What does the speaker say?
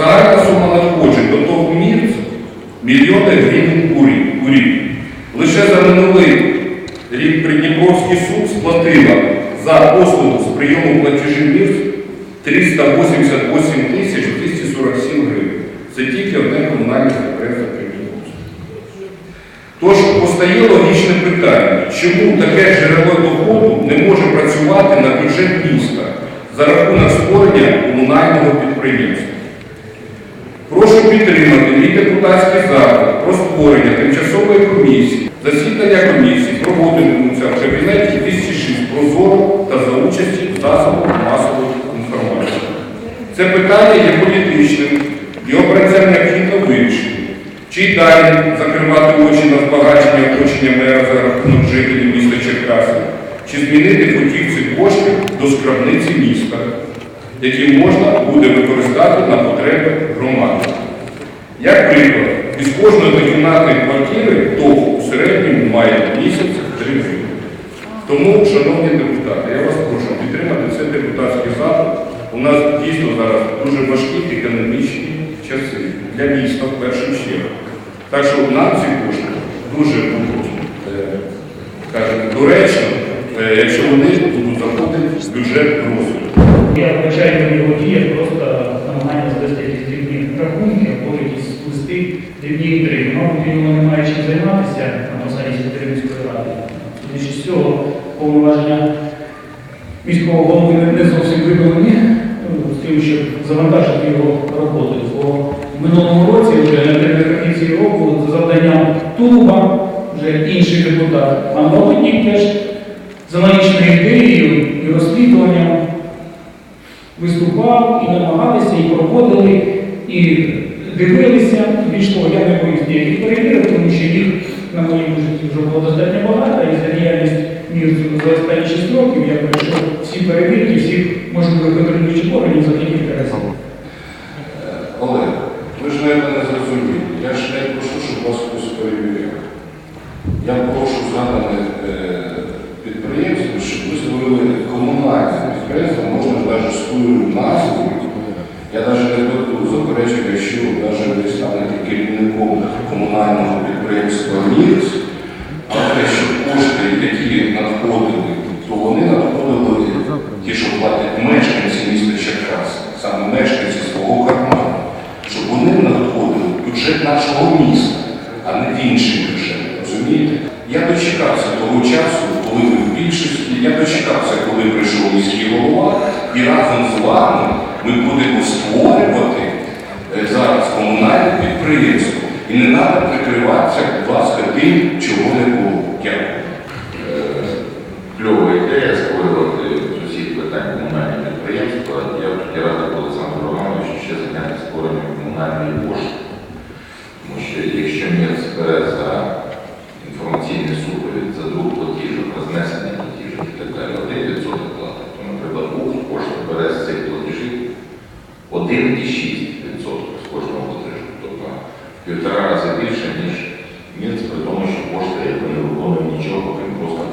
Загальна сума надходжень до ТОВ-МІРЦ мільйони гривень у рік. Лише за минулий рік Придніпровський суд сплатила за послугу з прийому платежів МІРЦ 388 тисяч 247 гривень. Це тільки одне комунальне підприємство Придніпровська. Тож постає логічне питання, чому таке джерело доходу не може працювати на бюджет міста за рахунок створення комунального підприємства. Прошу підтримати мій депутатський запит про створення тимчасової комісії. Засідання комісії проводитимуться в кабінеті 206 прозоро та за участі засобів масової інформації. Це питання є політичним, його праця необхідно вирішити. Чи далі закривати очі на збагачення оточення мера за рахунок жителів міста Черкаси, чи змінити потік коштів до скрабниці міста, які можна буде використати на потреби громади. Як приклад, із кожної одинатної квартири ТОВ у середньому має місяць 3 гривні. Тому, шановні депутати, я вас прошу підтримати цей депутатський запит. У нас дійсно зараз дуже важкі економічні часи для міста в першу чергу. Так що нам ці кошти дуже будуть, е, доречно, е, якщо вони будуть заходити в бюджет розвитку. Займатися на посаді секретаря міської ради. Судячи з цього, повноваження міського голови не- зовсім виконані ну, з тим, щоб завантажити його роботою. Бо в минулому році вже наприкінці року за завданням Тулуба вже інший депутат, а Молоднік теж за аналогічною ідеєю і розслідуванням виступав і намагалися, і проводили, і дивилися. Більш того, я не боюсь ніяких перевірок, тому що їх на моєму житті вже було достатньо багато, і за діяльність мір за останні 6 років я пройшов всі перевірки, всіх можливих контролюючих органів за кілька разів. Олег, ви ж мене не зрозуміли. Я ж не прошу, щоб вас хтось перевіряв. Я прошу згадане е, підприємство, щоб ви створили комунальне підприємство, можна навіть з тою назвою. Я навіть не буду заперечити, якщо навіть станете керівником комунального підприємства МІРС, але що кошти, які надходили, то вони надходили ті, що платять мешканці міста Черкаси, саме мешканці свого карману, щоб вони надходили в бюджет нашого міста, а не в інший бюджет. Розумієте? Я дочекався того часу, коли ви в більшості, я дочекався, коли прийшов міський голова, і разом з вами ми будемо створювати комунальне підприємство. І не треба прикриватися, будь ласка, тим, чого не було. Дякую. Кльова ідея створювати з усіх питань комунальні підприємства. Я б тоді радив Олександру Романовичу ще зайняти створенням комунальної пошти. Тому що якщо МІР збере за інформаційний супровід, за друг платіжок, за платіжок і так далі, один відсоток плати, то, наприклад, пошта бере з цих платежів 1,6 МІР, при тому, що якби не виконує нічого, крім просто